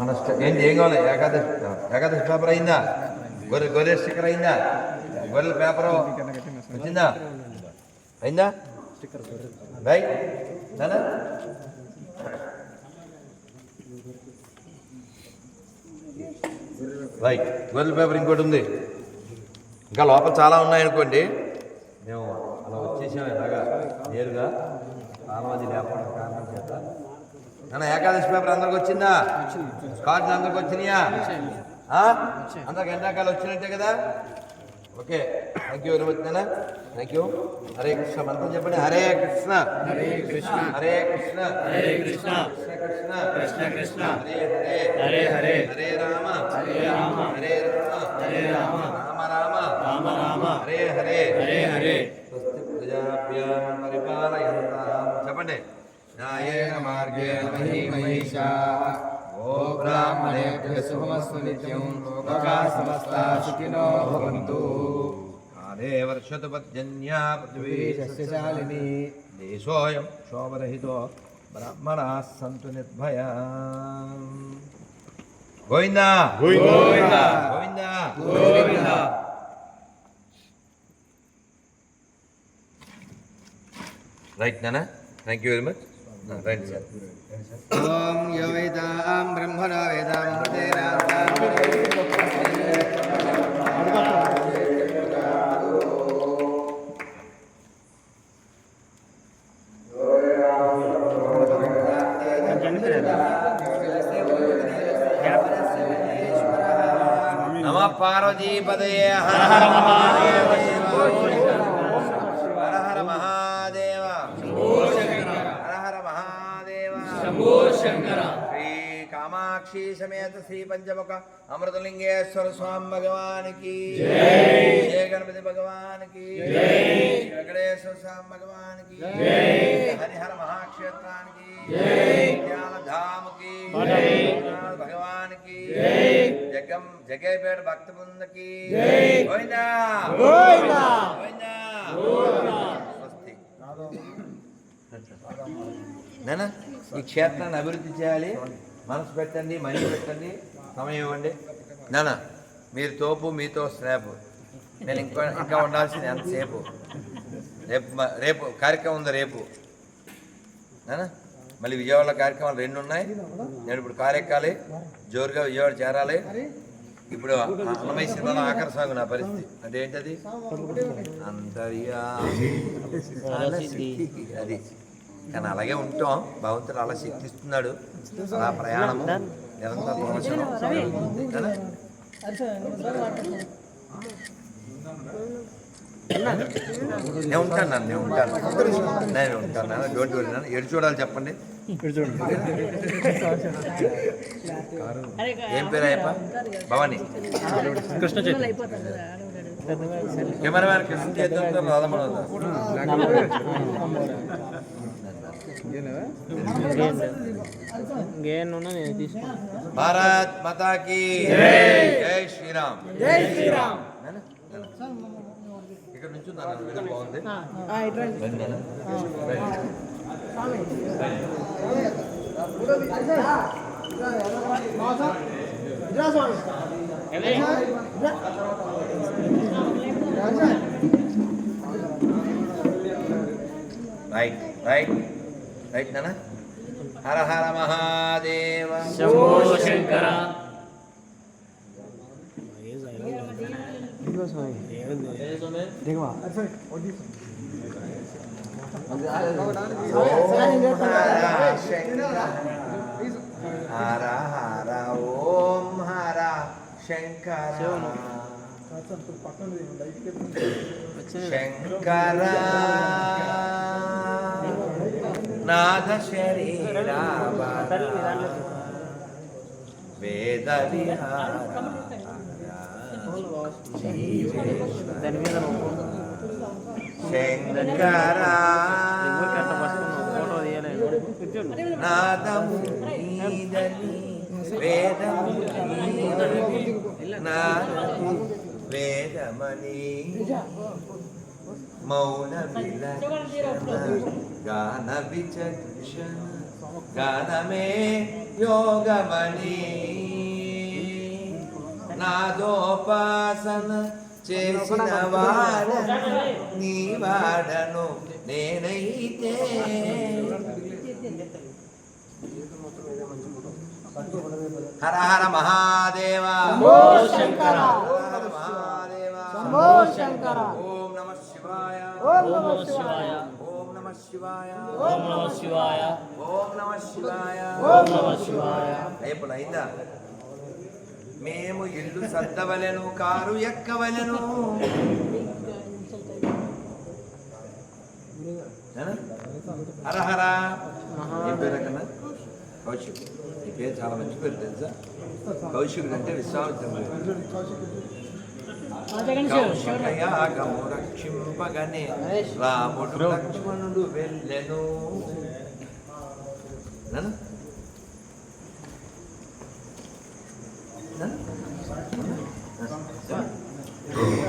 మన ఏంటి ఏం కావాలి ఏకాదశి ఏకాదశి పేపర్ అయిందా? గొర్రె గొర్రె స్టిక్కర్ అయిందా? గొర్రెల పేపర్ వచ్చిందా? అయిందా? రైట్ నానా రైట్ గొర్రెల పేపర్ ఇంకోటి ఉంది. ఇంకా లోపల చాలా ఉన్నాయనుకోండి మేము అలా వచ్చేసాం ఇలాగా నేరుగా. చాలా మంది లేకపోవడం కారణం చేత నాన్న ఏకాదశి పేపర్ అందరికి వచ్చిందా? కార్డులు అందరికి వచ్చినాయా? అందరికి ఎండాకాలం వచ్చినట్టే కదా? Okay. Thank you very much నాన్న. Thank you Hare Krishna. మంత్రం చెప్పండి. హరే కృష్ణ. హరే కృష్ణ. హరే కృష్ణ. హరే కృష్ణ కృష్ణ. కృష్ణ కృష్ణ. హరే హరే. హరే హరే. హరే రామ హరే రామ హరే రామ రామ రామ రామ రామ హరే హరే హరే హరే స్వస్తి ప్రజాభ్యాం పరిపాలయంతాం చెప్పండి న్యాయేన మార్గేణ మహీ మహిషా ఓ బ్రాహ్మణేభ్య శుభమస్తు నిత్యం లోకా సమస్తా సుఖినో భవంతు కాలే వర్షతు పర్జన్యా పృథివీ సస్యశాలిని దేశోయం శోభరహితో బ్రాహ్మణా సంతు నిర్భయా గోవిందా గోవిందా గోవిందా గోవిందా రైట్ నానా thank you very much right sir. ఓం యో వేదాం బ్రహ్మణ వేదాం నమ పార్వతీపదయే హర హర మహాదేవ. హర హర మహాదేవ హర హర మహాదేవ శ్రీ కామాక్షి సమేత శ్రీ పంచముఖ అమృతలింగేశ్వర స్వామి భగవానికి. జయ గణపతి భగవానికి. వెంకటేశ్వర స్వామి భగవానికి. హరిహర మహాక్షేత్రానికి. ధాముకి భగవానికి. జగం జగేపేట భక్త బృందకి. గోవిందా. గోవిందా. స్వస్తి. నాన్న ఈ క్షేత్రాన్ని అభివృద్ధి చేయాలి. మనసు పెట్టండి మనీ పెట్టండి. సమయం ఇవ్వండి. నాన్న మీరు తోపు మీతో స్లాబ్ నేను ఇంకా ఇంకా ఉండాల్సింది ఎంతసేపు? రేపు రేపు కార్యక్రమం ఉంది రేపు? నాన్న మళ్ళీ విజయవాడలో కార్యక్రమాలు రెండు ఉన్నాయి. నేను ఇప్పుడు కారెక్కాలి జోరుగా విజయవాడ చేరాలి. ఇప్పుడు అన్నమయ్య సినిమాలో ఆఖరి సాగు నా పరిస్థితి. అదేంటది? అంతర్యా అది. కానీ అలాగే ఉంటాం. భగవంతుడు అలా శక్తిస్తున్నాడు. అలా ప్రయాణము నిరంతర ప్రవచనం. కదా? నేను ఉంటాను నాన్న నేను ఉంటాను. నేను ఉంటాను నాన్న. డోంట్ వరీ నాన్న. ఎడు చూడాలి చెప్పండి. ఏం పేరు అయ్యప్ప? భవాని. కృష్ణ కెమెరామ్యాన్ కృష్ణ చేద్దాం రాధమనోదా గేన్ ఉన్నా నేను తీసుకున్నాను భారత్ మాతా కీ జై శ్రీరామ్. జై శ్రీరామ్. ఇక్కడ నుంచి బాగుంది. రైట్ రైట్ రైట్ నాన్న హర హర మహాదేవ శంకర హర హర ఓం హర శంకర శంకర నాథ శరీరా వేద విహార దాని మీద నువ్వు శంకర ఊరికి అట్లా పట్టుకున్నావు ఫోటో తీయలేదు నాదము నీదని వేదము నీదని నాదము వేదమని మౌన గాన విచక్షణ గానమే యోగమని నాదోపాసన చేసిన వాడను నీ వాడను నేనైతే. హర హర మహాదేవ. మహాదేవ. ఓం నమ శివాయ. ఓం నమ శివాయ. ఓం నమ శివాయ. ఓం నమ శివాయ. ఓం నమ శివాయ. అయిపోయి అయిందా? మేము ఇల్లు సర్దవలెను కారు ఎక్కవలెను. ఏనా? హర హర ఏం పేరు కన్నా? కౌశిక్. ఈ పేరు చాలా మంచి పేరు తెలుసా? కౌశికుడు అంటే విశ్వామిత్రుడు. కౌశలయాగము రక్షింపగనే రాముడు లక్ష్మణుడు వెళ్ళెను. నన్ను?